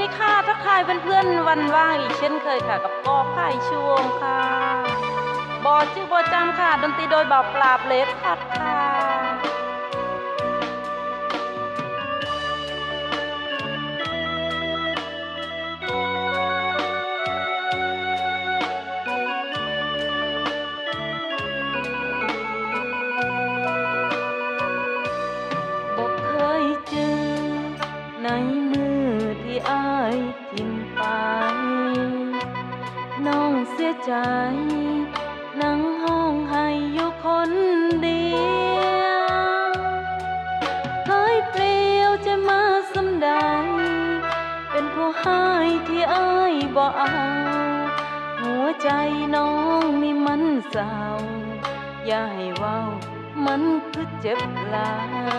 ทักทายเพื่อนๆวันว่างอีกเช่นเคยค่ะ กับกอไผ่ช่วงค่ะ บอชื่อบอจำค่ะ ดนตรีโดยบ่าวปราบเลสพัดค่ะ ที่อายทิมไป น้องเสียใจ นั่งห้องให้อยู่คนเดียวเคยเปลี่ยวใจมาสำใด เป็นผู้ให้ที่อายบ่เอาหัวใจน้องนี่มันเศร้า อย่าให้เว้ามันคือเจ็บหลาย